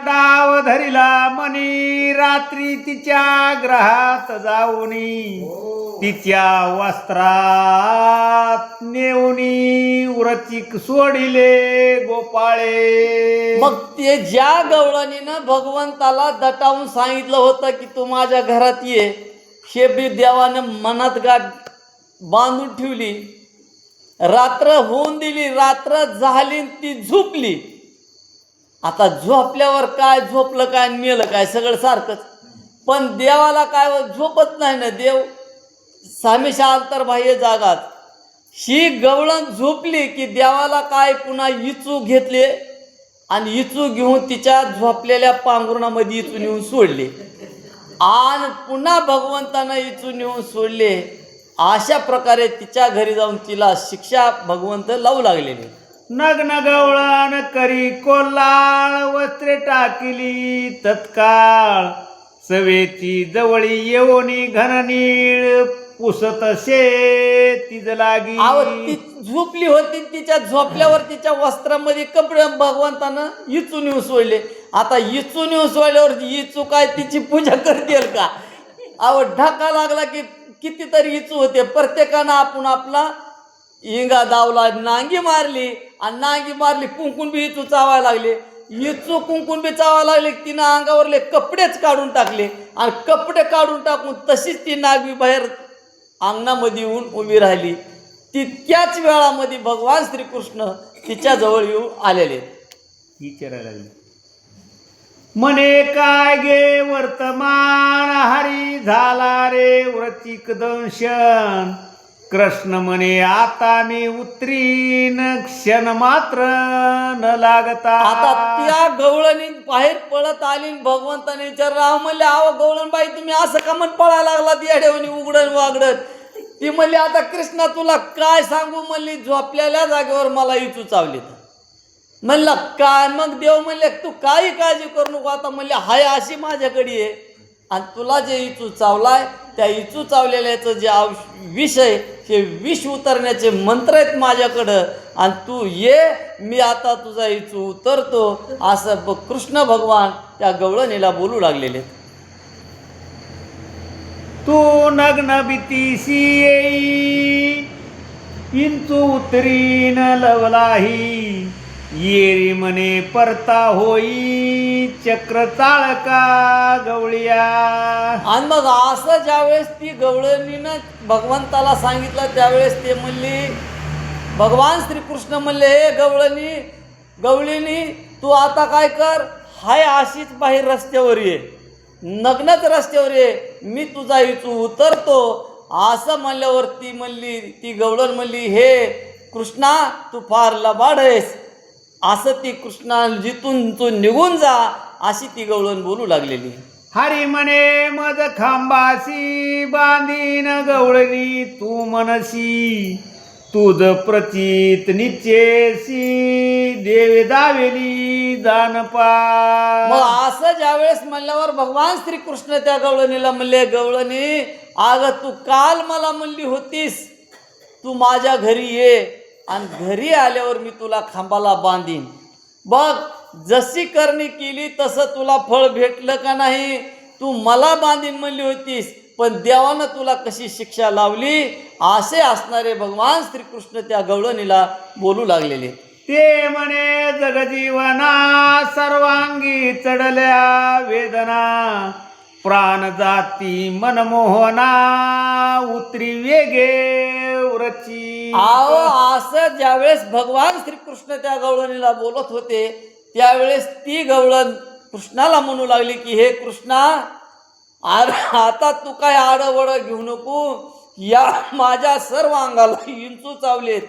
डाव धरिला मनी रात्री तिच्या ग्रहात जाऊनी तिच्या वस्त्रात नेऊनी उरचिक सोडिले गोपाळे. मग ते ज्या गवळणीनं भगवंताला दटावून सांगितलं होतं की तू माझ्या घरात ये हे बी देवानं मनात गाठ बांधून ठेवली. रात्र होऊन दिली रात्र झाली ती झोपली. आता झोपल्यावर काय झोपलं काय आणि मेलं काय सगळं सारखंच. पण देवाला काय झोपत नाही ना देव? सामेशा अंतर्बाह्य जागात. ही गवळण झोपली की देवाला काय पुन्हा इचू घेतले आणि इचू घेऊन तिच्या झोपलेल्या पांघरुणामध्ये इचू नेऊन सोडले. आणि पुन्हा भगवंतानं इचू नेऊन सोडले. अशा प्रकारे तिच्या घरी जाऊन तिला शिक्षा भगवंत लावू लागलेली. नग्न गवळान करी कोल्हाळ वस्त्रे टाकिली तत्काळ. सवेची जवळी येऊनी घननीळ पुसत शे तिज लागी. आव ती झोपली होती तिच्या झोपल्यावर तिच्या वस्त्रामध्ये कपडे भगवंतानं इचून येऊन सोडले आता इचून येऊन सोडल्यावर इचू काय तिची पूजा करतील का? अहो ढाका लागला की कितीतरी इचू होते. प्रत्येकानं आपण आपला इंगा दावला नांगी मारली आणि नांगी मारली कुंकून बी इचू चावायला लागले. इचू कुंकून बी चावायला लागले तिनं अंगावरले कपडेच काढून टाकले. आणि कपडे काढून टाकून तशीच ती नागवी बाहेर अंगणामध्ये येऊन उभी राहिली. तितक्याच वेळामध्ये भगवान श्रीकृष्ण तिच्याजवळ येऊ येऊन आलेले. विचारायला लागले. मने काय गे वर्तमान? हरी झाला रे व्रतिक दंशन. कृष्ण म्हणे आता मी उतरीन क्षण मात्र न लागता. आता त्या गवळणी बाहेर पळत आली भगवंताने विचारलं अहो म्हणले अहो गवळण बाई तुम्ही असं का म्हण पळायला लागला ती अडेवणी उघडण ती म्हणली आता कृष्णा तुला काय सांगू? म्हणली झोपलेल्या जागेवर मला इचू चावली तर म्हणलं काय? मग देव म्हणले तू काही काळजी करू नको आता म्हणले हाय अशी माझ्याकडे आहे आणि तुला जे इचू चावलाय त्या इचू चावलेल्याचं जे औष विष आहे हे विष उतरण्याचे मंत्र आहेत माझ्याकडं. आणि तू ये मी आता तुझा इचू उतरतो. असं ब- कृष्ण भगवान त्या गवळणीला बोलू लागलेले तू नग्न भीतीशी येई इंचू उतरीन लवलाही. येरी म्हणे परता होई चक्र चाळका गवळिया. आणि मग असं ज्यावेळेस ती गवळणीनं भगवंताला सांगितलं त्यावेळेस ते म्हणली भगवान श्रीकृष्ण म्हणले हे गवळणी गवळीनी तू आता काय कर? हाय अशीच बाहेर रस्त्यावर ये. नग्नच रस्त्यावर ये. मी तुझा इचू उतरतो. असं म्हणल्यावर ती म्हणली ती गवळण म्हणली हे कृष्णा तू फार लबाड आहेस. असं ती कृष्णा जिथून तू निघून जा अशी ती गवळण बोलू लागलेली. हरी म्हणे मज खांबासी बांधीन गवळणी तू मनसी तुझ प्रचित निचेसी देवे दावेली जानपा मग असं ज्यावेळेस म्हणल्यावर भगवान श्रीकृष्ण त्या गवळणीला म्हणले गवळणी अग तू काल मला म्हणली होतीस. तू माझ्या घरी ये. आणि घरी आल्यावर मी तुला खांबाला बांधीन. बघ जशी करणी केली तसं तुला फळ भेटलं का नाही? तू मला बांधीन म्हणली होतीस पण देवानं तुला कशी शिक्षा लावली? असे असणारे भगवान श्रीकृष्ण त्या गवळणीला बोलू लागलेले. ते म्हणे जगजीवना सर्वांगी चढल्या वेदना प्राण जाती मनमोहना उतरी वेगे गौरची. आहो असं ज्यावेळेस भगवान श्रीकृष्ण त्या गवळणीला बोलत होते त्यावेळेस ती गवळण कृष्णाला म्हणू लागली की हे कृष्णा अरे आता तू काय आडवड घेऊ नको. या माझ्या सर्व अंगाला इंचू चावलेत.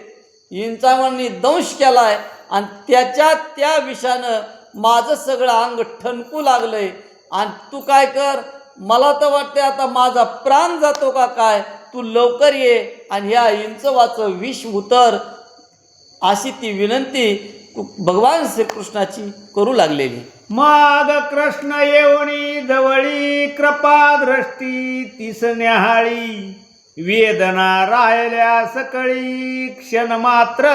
इंचावणी दंश केलाय. आणि त्याच्या त्या विषानं माझं सगळं अंग ठणकू लागलंय. आणि तू काय कर? मला तर वाटते आता माझा प्राण जातो का काय? तू लवकर ये आणि ह्या इंचवाचं विष उतर अशी ती विनंती भगवान श्रीकृष्णाची करू लागलेली. मग कृष्ण येऊनी जवळी कृपा दृष्टी तीस न्याहाळी वेदना राहिल्या सकळी क्षण मात्र.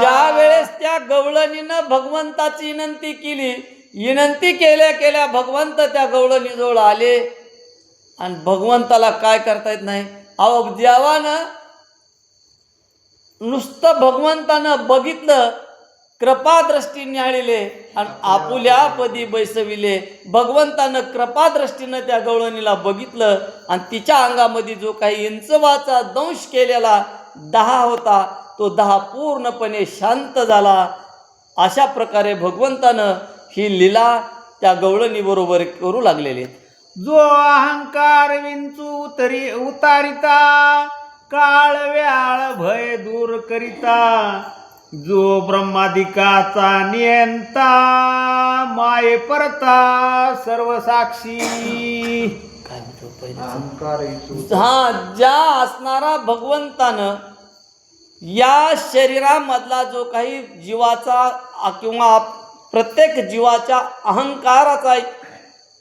ज्या वेळेस त्या गवळणीनं भगवंताची विनंती केली विनंती केल्या केल्या भगवंत त्या गवळणीजवळ आले. आणि भगवंताला काय करता येत नाही? अहो देवानं नुसतं भगवंतानं बघितलं कृपादृष्टी न्याळिले आणि आपुल्या पदी बैसविले. भगवंतानं कृपादृष्टीनं त्या गवळणीला बघितलं आणि तिच्या अंगामध्ये जो काही इंचवाचा दंश केलेला दहा होता तो दहा पूर्णपणे शांत झाला. अशा प्रकारे भगवंतानं ही लीला त्या गवळणीबरोबर करू लागलेली. आहे. जो अहंकार विंचू तरी उतारिता काळ व्याळ भय दूर करिता जो ब्रह्मादिकाचा नियंता माये परता सर्व साक्षी? हा ज्या असणारा भगवंतानं या शरीरामधला जो काही जीवाचा किंवा प्रत्येक जीवाच्या अहंकाराचा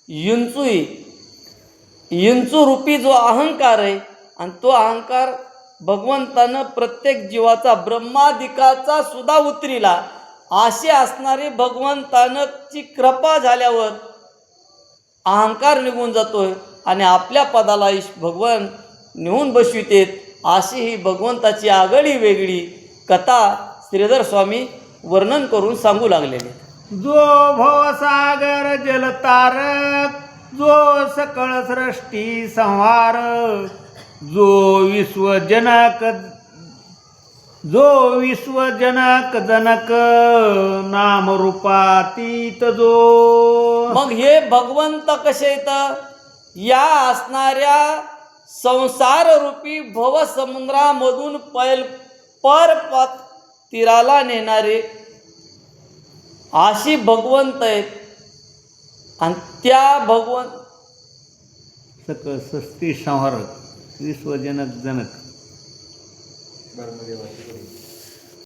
युंचुई युंचू रूपी जो अहंकार आहे आणि तो अहंकार भगवंतानं प्रत्येक जीवाचा ब्रह्मादिकाचा सुद्धा उतरिला असे असणारे भगवंतानची कृपा झाल्यावर अहंकार निघून जातोय आणि आपल्या पदाला ईश भगवान नेऊन बसवितेत अशी ही भगवंताची आगळी वेगळी कथा श्रीधर स्वामी वर्णन करून सांगू लागलेले आहेत. जो भवसागर जलतारक जो सकळ सृष्टी संहार जो विश्वजनक जो विश्वजनक जनक नाम रूपातीत जो. मग हे भगवंत कसे येतं? या असणाऱ्या संसार रूपी भवसमुद्रामधून पैल पर तीराला नेणारे अशी भगवंत आहेत. आणि त्या भगवंत सकळ सृष्टी संहारक विश्वजनक जनक.